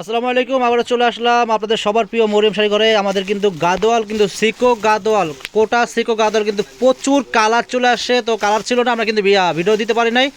আসসালামু আলাইকুম আবার চলে আসলাম আপনাদের সবার প্রিয় মরিয়ম শাড়ি ঘরে। আমাদের কিন্তু গাদোয়াল, কিন্তু সিকো গাদোয়াল, কোটা সিকো গাদোয়াল কিন্তু প্রচুর কালার চলে আসে। তো কালার ছিল না, আমরা কিন্তু ভিডিও দিতে পারি নাই।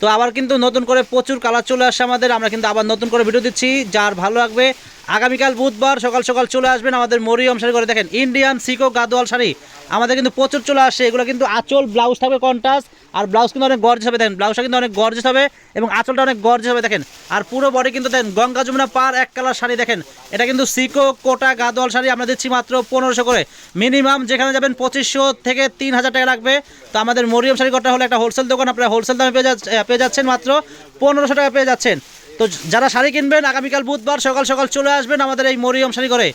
তো আবার কিন্তু নতুন করে প্রচুর কালার চলে আসে আমাদের, আমরা কিন্তু আবার নতুন করে ভিডিও দিচ্ছি। যার ভালো লাগবে আগামীকাল বুধবার সকাল সকাল চলে আসবেন আমাদের মরিয়ম শাড়ি করে দেখেন ইন্ডিয়ান সিকো গাদোয়াল শাড়ি। আমাদের কিন্তু প্রচুর চলে আসছে এগুলো কিন্তু আঁচল, ব্লাউজ থাকবে কন্টাস আর ব্লাউজ কিন্তু অনেক গর্জেস হবে। দেখেন ব্লাউজটা কিন্তু অনেক গর্জেস হবে এবং আঁচলটা অনেক গর্জেস হবে। দেখেন, আর পুরো বডি কিন্তু দেখেন, গঙ্গা যমুনা পার এক কালার শাড়ি। দেখেন, এটা কিন্তু সিকো কোটা গাদোয়াল শাড়ি। আমরা দিচ্ছি মাত্র পনেরোশো করে। মিনিমাম যেখানে যাবেন পঁচিশশো থেকে তিন হাজার টাকা লাগবে। তো আমাদের মরিয়ম শাড়ি ঘরটা হলো একটা হোলসেল দোকান। আপনারা হোলসেল দামে পেয়ে যাচ্ছেন মাত্র পনেরোশো টাকা পেয়ে যাচ্ছেন। তো যারা শাড়ি কিনবেন, আগামীকাল বুধবার সকাল সকাল চলে আসবেন আমাদের এই মরিয়ম শাড়ি করে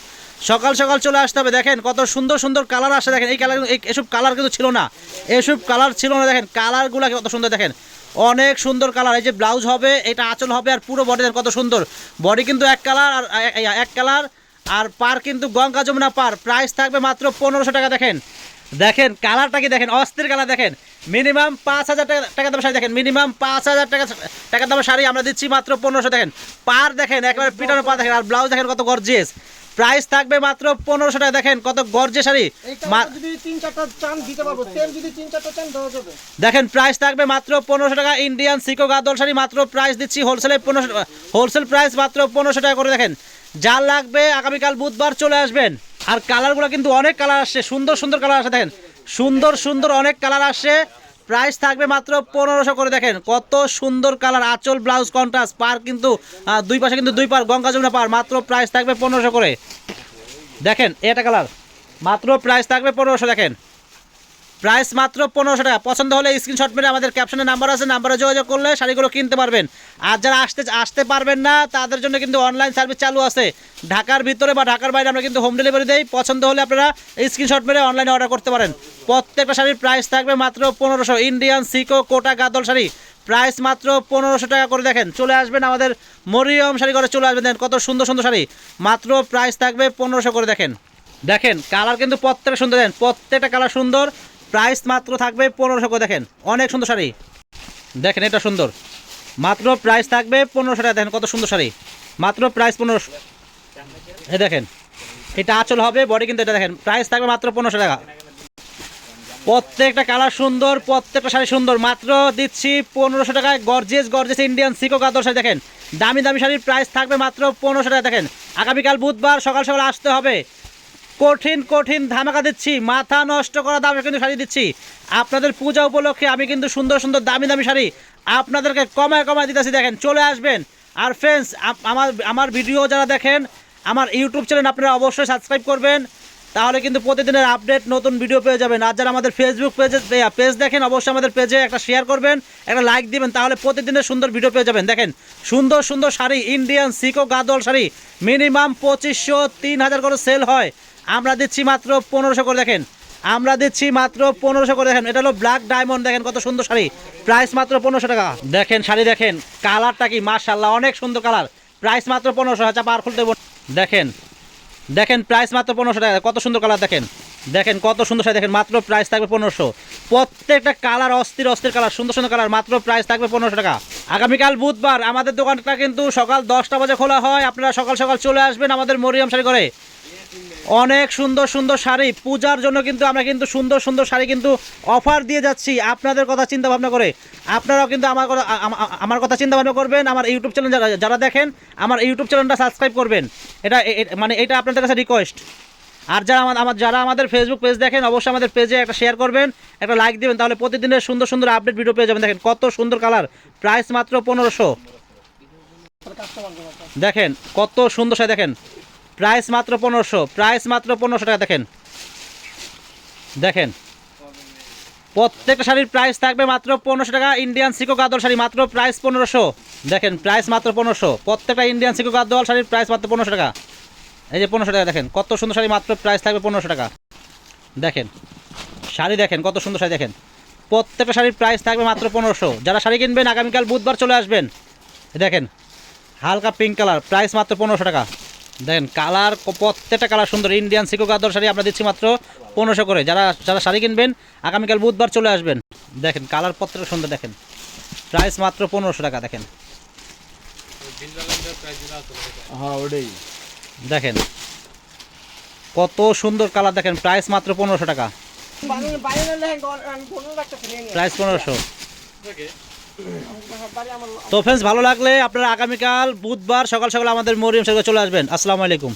সকাল সকাল চলে আসতে হবে, দেখেন কত সুন্দর সুন্দর কালার আসে, দেখেন এই কালার এসব কালার কিন্তু ছিল না। এসব কালার ছিল না, দেখেন কালারগুলো কত সুন্দর, দেখেন। অনেক সুন্দর কালার, এই যে ব্লাউজ হবে, এটা আঁচল হবে আর পুরো বডি কত সুন্দর। বডি কিন্তু এক কালার আর এক কালার আর পার কিন্তু গঙ্গা যমুনা পার। প্রাইস থাকবে মাত্র পনেরোশো টাকা, দেখেন। দেখেন কালারটা কি, দেখেন অস্থির কালার, দেখেন। মিনিমাম পাঁচ হাজার টাকা টাকা দামের শাড়ি দেখেন মিনিমাম পাঁচ হাজার টাকা টাকা দামের শাড়ি আমরা দিচ্ছি মাত্র পনেরোশো দেখেন। পার দেখেন একবারে পিটানো পা দেখেন আর ব্লাউজ দেখেন কত গর্জিয়াস প্রাইস থাকবে মাত্র পনেরোশো টাকা দেখেন কত গর্জে শাড়ি। দেখেন প্রাইস থাকবে মাত্র পনেরোশো টাকা ইন্ডিয়ান সিকো গাদল শাড়ি মাত্র প্রাইস দিচ্ছি হোলসেলে পনেরোশো হোলসেল প্রাইস মাত্র পনেরোশো টাকা করে দেখেন। যা লাগবে আগামীকাল বুধবার চলে আসবেন। আর কালারগুলো কিন্তু অনেক কালার আসছে সুন্দর সুন্দর কালার আসে দেখেন। সুন্দর সুন্দর অনেক কালার আসছে প্রাইস থাকবে মাত্র পনেরোশো করে। দেখেন, কত সুন্দর কালার, আঁচল, ব্লাউজ কন্ট্রাস্ট পার কিন্তু দুই পাশে কিন্তু দুই পার, গঙ্গা যমুনা পার, মাত্র প্রাইস থাকবে পনেরোশো করে। দেখেন, এটা কালার। মাত্র প্রাইস থাকবে পনেরোশো, দেখেন। প্রাইস মাত্র পনেরোশো টাকা। পছন্দ হলে স্ক্রিনশট মেরে আমাদের ক্যাপশনে নাম্বার আছে নাম্বারে যোগাযোগ করলে শাড়িগুলো কিনতে পারবেন। আর যারা আসতে আসতে পারবেন না, তাদের জন্য কিন্তু অনলাইন সার্ভিস চালু আছে। ঢাকার ভিতরে বা ঢাকার বাইরে আমরা কিন্তু হোম ডেলিভারি দেই। পছন্দ হলে আপনারা স্ক্রিনশট মেরে অনলাইনে অর্ডার করতে পারেন। প্রত্যেকটা শাড়ির প্রাইস থাকবে মাত্র পনেরোশো। ইন্ডিয়ান সিকো কোটা গাদল শাড়ি। প্রাইস মাত্র পনেরোশো টাকা করে দেখেন। চলে আসবেন আমাদের মরিয়ম শাড়ি করে চলে আসবেন দেখেন কত সুন্দর সুন্দর শাড়ি। মাত্র প্রাইস থাকবে পনেরোশো করে দেখেন। দেখেন কালার কিন্তু প্রত্যেকটা সুন্দর দেন প্রত্যেকটা কালার সুন্দর। প্রাইস মাত্র থাকবে পনেরোশো দেখেন, অনেক সুন্দর শাড়ি। দেখেন, এটা সুন্দর। মাত্র প্রাইস থাকবে পনেরোশো টাকা। দেখেন, কত সুন্দর শাড়ি। মাত্র প্রাইস পনেরোশো এ দেখেন, এটা আচল হবে, বডি কিন্তু এটা দেখেন। প্রাইস থাকবে মাত্র পনেরোশো টাকা। প্রত্যেকটা কালার সুন্দর, প্রত্যেকটা শাড়ি সুন্দর। মাত্র দিচ্ছি পনেরোশো টাকায় গর্জেস গর্জেস ইন্ডিয়ান সিকো কাতর শাড়ি। দেখেন, দামি দামি শাড়ির প্রাইস থাকবে মাত্র পনেরোশো টাকা। দেখেন, আগামীকাল বুধবার সকাল সকাল আসতে হবে। কঠিন কঠিন ধামাকা দিচ্ছি। মাথা নষ্ট করা দামে কিন্তু শাড়ি দিচ্ছি। আপনাদের পূজা উপলক্ষে আমি কিন্তু সুন্দর সুন্দর দামি দামি শাড়ি আপনাদেরকে কমায় কমায় দিতেছি। দেখেন, চলে আসবেন। আর ফ্রেন্ডস আমার আমার ভিডিও যারা দেখেন, আমার ইউটিউব চ্যানেল আপনারা অবশ্যই সাবস্ক্রাইব করবেন। তাহলে কিন্তু প্রতিদিনের আপডেট নতুন ভিডিও পেয়ে যাবেন। আর যারা আমাদের ফেসবুক পেজে পেজ দেখেন, অবশ্যই আমাদের পেজে একটা শেয়ার করবেন, একটা লাইক দিবেন। তাহলে প্রতিদিনের সুন্দর ভিডিও পেয়ে যাবেন। দেখেন, সুন্দর সুন্দর শাড়ি ইন্ডিয়ান সিকো গাদল শাড়ি। মিনিমাম পঁচিশশো, তিন হাজার করে সেল হয়। আমরা দিচ্ছি মাত্র পনেরোশো করে দেখেন। আমরা দিচ্ছি মাত্র পনেরোশো করে দেখেন। এটা হলো ব্ল্যাক ডায়মন্ড দেখেন কত সুন্দর শাড়ি। প্রাইস মাত্র পনেরোশো টাকা। দেখেন শাড়ি, দেখেন। কালারটা কি মার্শাল্লাহ অনেক সুন্দর কালার প্রাইস মাত্র পনেরোশো আচ্ছা পার খুলতে দেখেন। দেখেন প্রাইস মাত্র পনেরোশো টাকা। কত সুন্দর কালার দেখেন। দেখেন কত সুন্দর শাড়ি, দেখেন, মাত্র প্রাইস থাকবে পনেরোশো। প্রত্যেকটা কালার অস্থির অস্থির কালার সুন্দর সুন্দর কালার মাত্র প্রাইস থাকবে পনেরোশো টাকা। আগামীকাল বুধবার, আমাদের দোকানটা কিন্তু সকাল দশটা বাজে খোলা হয়। আপনারা সকাল সকাল চলে আসবেন আমাদের মরিয়ম শাড়ি করে অনেক সুন্দর সুন্দর শাড়ি। পূজার জন্য কিন্তু আমরা কিন্তু সুন্দর সুন্দর শাড়ি কিন্তু অফার দিয়ে যাচ্ছি। আপনাদের কথা চিন্তা ভাবনা করে। আপনারাও কিন্তু আমার কথা আমার কথা চিন্তা ভাবনা করবেন। আমার ইউটিউব চ্যানেল যারা যারা দেখেন, আমার ইউটিউব চ্যানেলটা সাবস্ক্রাইব করবেন। এটা মানে এটা আপনাদের কাছে রিকোয়েস্ট আর যারা আমার যারা আমাদের ফেসবুক পেজ দেখেন, অবশ্যই আমাদের পেজে একটা শেয়ার করবেন, একটা লাইক দিবেন, তাহলে প্রতিদিনের সুন্দর সুন্দর আপডেট ভিডিও পেয়ে যাবেন। দেখেন কত সুন্দর কালার প্রাইস মাত্র পনেরোশো। দেখেন কত সুন্দর শাড়ি, দেখেন। প্রাইস মাত্র পনেরোশো, প্রাইস মাত্র পনেরোশো টাকা, দেখেন। দেখেন। প্রত্যেকটা শাড়ির প্রাইস থাকবে মাত্র পনেরোশো টাকা, ইন্ডিয়ান সিকো গাদল শাড়ি মাত্র প্রাইস পনেরোশো। দেখেন, প্রাইস মাত্র পনেরোশো। প্রত্যেকটা ইন্ডিয়ান সিকো গাদল শাড়ির প্রাইস মাত্র পনেরোশো টাকা। এই যে পনেরোশো টাকা, দেখেন, কত সুন্দর শাড়ি মাত্র প্রাইস থাকবে পনেরোশো টাকা। দেখেন, শাড়ি দেখেন, কত সুন্দর শাড়ি দেখেন। প্রত্যেকটা শাড়ির প্রাইস থাকবে মাত্র পনেরোশো। যারা শাড়ি কিনবেন, আগামীকাল বুধবার চলে আসবেন। দেখেন, হালকা পিঙ্ক কালার, প্রাইস মাত্র পনেরোশো টাকা। দেখেন কালার প্রত্যেকটা কালার সুন্দর। ইন্ডিয়ান সিকো গাদর শাড়ি আমরা দিচ্ছি মাত্র পনেরোশো করে। যারা যারা শাড়ি কিনবেন আগামীকাল বুধবার চলে আসবেন। দেখেন কালার প্রত্যেকটা সুন্দর দেখেন। প্রাইস মাত্র পনেরোশো টাকা দেখেন। হ্যাঁ ওটাই। দেখেন। কত সুন্দর কালার দেখেন। প্রাইস মাত্র পনেরোশো টাকা। প্রাইস পনেরোশো। তো ফ্রেন্ডস ভালো লাগলে আপনারা আগামীকাল বুধবার সকাল সকাল আমাদের মরিয়ম সেগুলো চলে আসবেন। আসসালামু আলাইকুম।